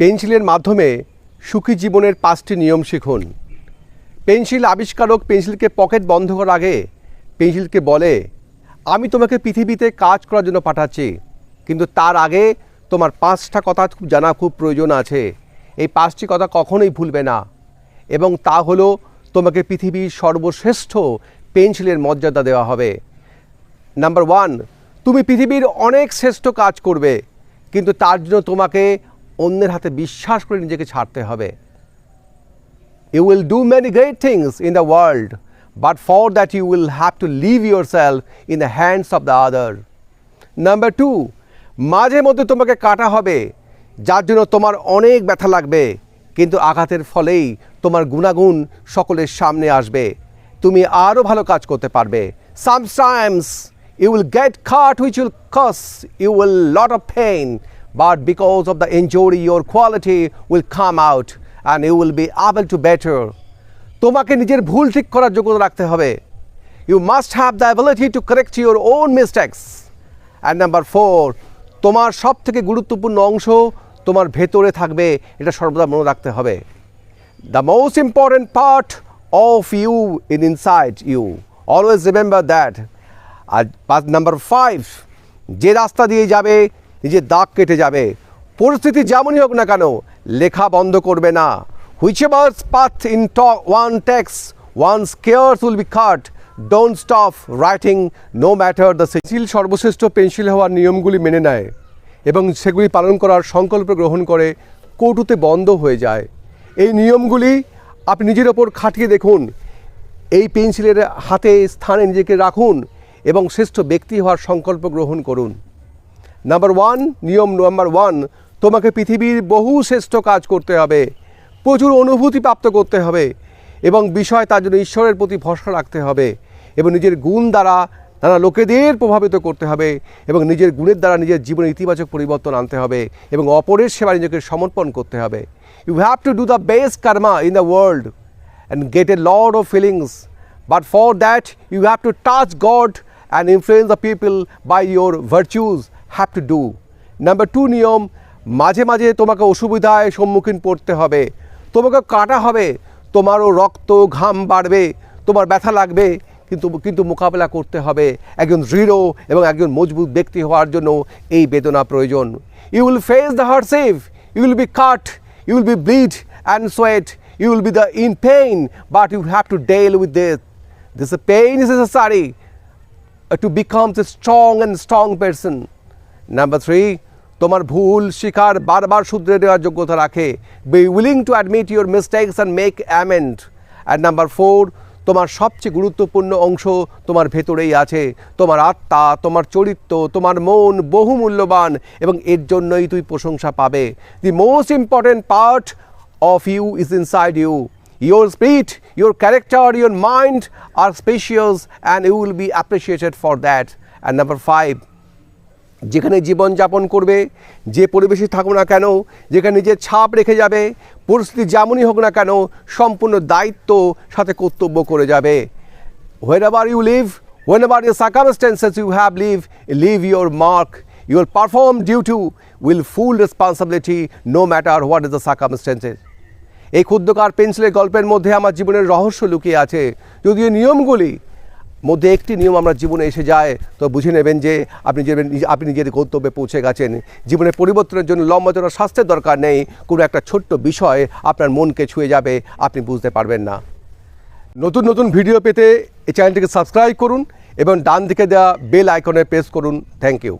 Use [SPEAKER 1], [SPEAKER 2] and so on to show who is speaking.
[SPEAKER 1] পেন্সিলের মাধ্যমে সুখী জীবনের পাঁচটি নিয়ম শিখুন। পেন্সিল আবিষ্কারক পেন্সিলকে পকেট বন্ধ করার আগে পেন্সিলকে বলে, আমি তোমাকে পৃথিবীতে কাজ করার জন্য পাঠাচ্ছি, কিন্তু তার আগে তোমার পাঁচটা কথা খুব জানা খুব প্রয়োজন আছে। এই পাঁচটি কথা কখনোই ভুলবে না এবং তা হলো তোমাকে পৃথিবীর সর্বশ্রেষ্ঠ পেন্সিলের মর্যাদা দেওয়া হবে। নাম্বার ওয়ান, তুমি পৃথিবীর অনেক শ্রেষ্ঠ কাজ করবে, কিন্তু তার জন্য তোমাকে অন্যের হাতে বিশ্বাস করে নিজেকে ছাড়তে হবে। You will do many great things in the world, but for that you will have to leave yourself in the hands of the other. Number two, মাঝে মধ্যে তোমাকে কাটা হবে যার জন্য তোমার অনেক ব্যথা লাগবে কিন্তু আঘাতের ফলেই তোমার গুণাগুণ সকলের সামনে আসবে। তুমি আরও ভালো কাজ করতে পারবে। Sometimes you will get cut which will cause you will lot of pain but because of the injury your quality will come out and you will be able to better তোমাকে নিজের ভুল ঠিক করার যোগ্যতা রাখতে হবে you must have the ability to correct your own mistakes and number four তোমার সব থেকে গুরুত্বপূর্ণ অংশ তোমার ভেতরে থাকবে এটা সর্বদা মনে রাখতে হবে the most important part of you in inside you always remember that আর নাম্বার ফাইভ যে রাস্তা দিয়ে যাবে নিজের দাগ কেটে যাবে। পরিস্থিতি যেমনই হোক না কেন, লেখা বন্ধ করবে না। Whichever path in one takes one scares will be cut don't stop writing no matter the pencil সর্বশ্রেষ্ঠ পেন্সিল হওয়ার নিয়মগুলি মেনে নেয় এবং সেগুলি পালন করার সংকল্প গ্রহণ করে কৌটুতে বন্ধ হয়ে যায়। এই নিয়মগুলি আপনি নিজের ওপর খাটিয়ে দেখুন। এই পেন্সিলের হাতে স্থানে নিজেকে রাখুন এবং শ্রেষ্ঠ ব্যক্তি হওয়ার সংকল্প গ্রহণ করুন। নাম্বার ওয়ান নিয়ম নাম্বার ওয়ান তোমাকে পৃথিবীর বহু শ্রেষ্ঠ কাজ করতে হবে। প্রচুর অনুভূতি প্রাপ্ত করতে হবে এবং বিষয় তার জন্য ঈশ্বরের প্রতি ভরসা রাখতে হবে এবং নিজের গুণ দ্বারা নানা লোকেদের প্রভাবিত করতে হবে এবং নিজের গুণের দ্বারা নিজের জীবনে ইতিবাচক পরিবর্তন আনতে হবে এবং অপরের সেবা নিজেকে সমর্পণ করতে হবে। You have to do the best karma in the world and get a lot of feelings but for that you have to touch God and influence the people by your virtues. Have to do. Number two নিয়ম মাঝে মাঝে তোমাকে অসুবিধায় সম্মুখীন পড়তে হবে। তোমাকে কাটা হবে তোমারও রক্ত ঘাম বাড়বে তোমার ব্যথা লাগবে কিন্তু কিন্তু মোকাবেলা করতে হবে। একজন দৃঢ় এবং একজন মজবুত ব্যক্তি হওয়ার জন্য এই বেদনা প্রয়োজন। You will face the harshest you will be cut you will be bleed and sweat you will be the in pain but you have to deal with this this pain is necessary uh, to become a strong and strong person three তোমার ভুল শিকার বারবার শুধরে দেওয়ার যোগ্যতা রাখে। Be willing to admit your mistakes and make amend and number four তোমার সবচেয়ে গুরুত্বপূর্ণ অংশ তোমার ভেতরেই আছে। তোমার আত্মা, তোমার চরিত্র, তোমার মন বহু মূল্যবান এবং এর জন্যই তুই প্রশংসা পাবে। The most important part of you is inside you your spirit your character your mind are spacious and you will be appreciated for that and number five যেখানে জীবনযাপন করবে, যে পরিবেশে থাকুক না কেন, যেখানে নিজের ছাপ রেখে যাবে, পরিস্থিতি যেমনই হোক না কেন, সম্পূর্ণ দায়িত্ব সাথে কর্তব্য করে যাবে। Whenever you live whenever your circumstances you have live live your mark your perform due to will full responsibility no matter what is the circumstances এই ক্ষুদ্রকার পেন্সিলের গল্পের মধ্যে আমার জীবনের রহস্য লুকিয়ে আছে। যদিও নিয়মগুলি মধ্যে একটি নিয়ম আমরা জীবনে এসে যায়, তো বুঝে নেবেন যে আপনি যে আপনি নিজের গন্তব্যে পৌঁছে গেছেন। জীবনের পরিবর্তনের জন্য লম্বা চড়া স্বাস্থ্যের দরকার নেই, কোনো একটা ছোট্ট বিষয় আপনার মনকে ছুঁয়ে যাবে, আপনি বুঝতে পারবেন না। নতুন নতুন ভিডিও পেতে এই চ্যানেলটিকে সাবস্ক্রাইব করুন এবং ডান দিকে দেওয়া বেল আইকনে প্রেস করুন। Thank you.